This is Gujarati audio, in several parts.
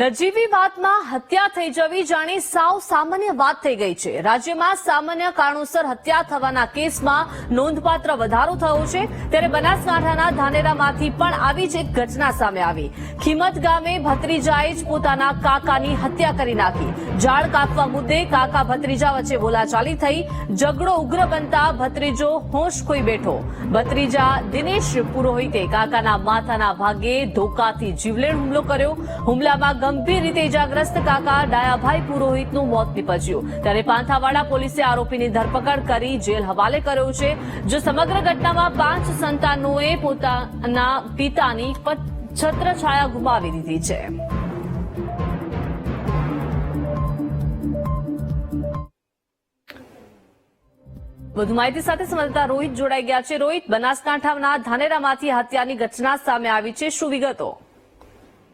નજીવી વાતમાં હત્યા થઈ જવી જાણી સાવ સામાન્ય વાત થઈ ગઈ છે. રાજ્યમાં સામાન્ય કારણોસર હત્યા થવાના કેસમાં નોંધપાત્ર વધારો થયો છે. ત્યારે બનાસકાંઠાના ધાનેરામાંથી પણ આવી જ એક ઘટના સામે આવી. ખીમત ગામે ભત્રીજાએ જ પોતાના કાકાની હત્યા કરી નાખી. ઝાડ કાપવા મુદ્દે કાકા ભત્રીજા વચ્ચે બોલાચાલી થઈ. ઝઘડો ઉગ્ર બનતા ભત્રીજો હોશ ખોઈ બેઠો. ભત્રીજા દિનેશ પુરોહિતે કાકાના માથાના ભાગે ધોકાથી જીવલેણ હુમલો કર્યો. હુમલામાં ગંભીર રીતે ઇજાગ્રસ્ત કાકા ડાયાભાઈ પુરોહિતનું મોત નીપજ્યું. ત્યારે પાંથાવાડા પોલીસે આરોપીની ધરપકડ કરી જેલ હવાલે કર્યો છે, જો સમગ્ર ઘટનામાં પાંચ સંતાનોએ પોતાના પિતાની છત્રછાયા ગુમાવી દીધી છે. વધુ માહિતી સાથે સંવાદદાતા રોહિત જોડાઈ ગયા છે. રોહિત, બનાસકાંઠાના ધાનેરામાંથી હત્યાની ઘટના સામે આવી છે. શું વિગતો?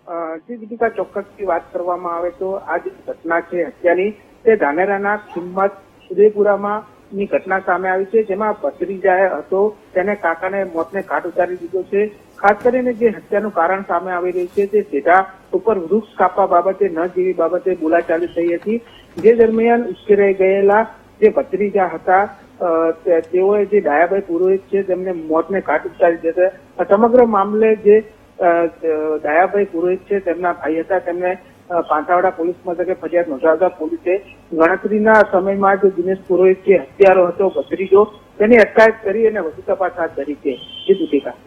જી દીપિકા ચોક્કસથી વાત કરવામાં આવે તો આ જે ઘટના છે હત્યાની તે ધાનેરાના કિંમત ઉદયપુરામાં ની ઘટના સામે આવી છે, જેમાં ભત્રીજાએ હતો, તેને કાકાને મોતને ઘાટ ઉતારી દીધો છે. ખાસ કરીને જે હત્યાનું કારણ સામે આવી રહ્યું છે, તે સીધા ઉપર વૃક્ષ કાપવા બાબતે, ન જેવી બાબતે બોલાચાલી થઈ હતી. જે દરમિયાન ઉશ્કેરાઈ ગયેલા જે ભત્રીજા હતા તેઓએ જે ડાયાભાઈ પુરોહિત છે, તેમને મોતને ઘાટ ઉતારી દીધા સમગ્ર મામલે જે દયાભાઈ પુરોહિત છે, તેમના ભાઈ હતા, તેમને પાંથાવાડા પોલીસ મથકે ફરિયાદ નોંધાવતા પોલીસે ગણતરીના સમયમાં જ દિનેશ પુરોહિત જે હત્યારો હતો ભત્રીજો તેની અટકાયત કરી અને વધુ તપાસ હાથ ધરી છે.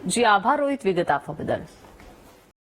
જી, આભાર, રોહિત વિગત આપવા બદલ.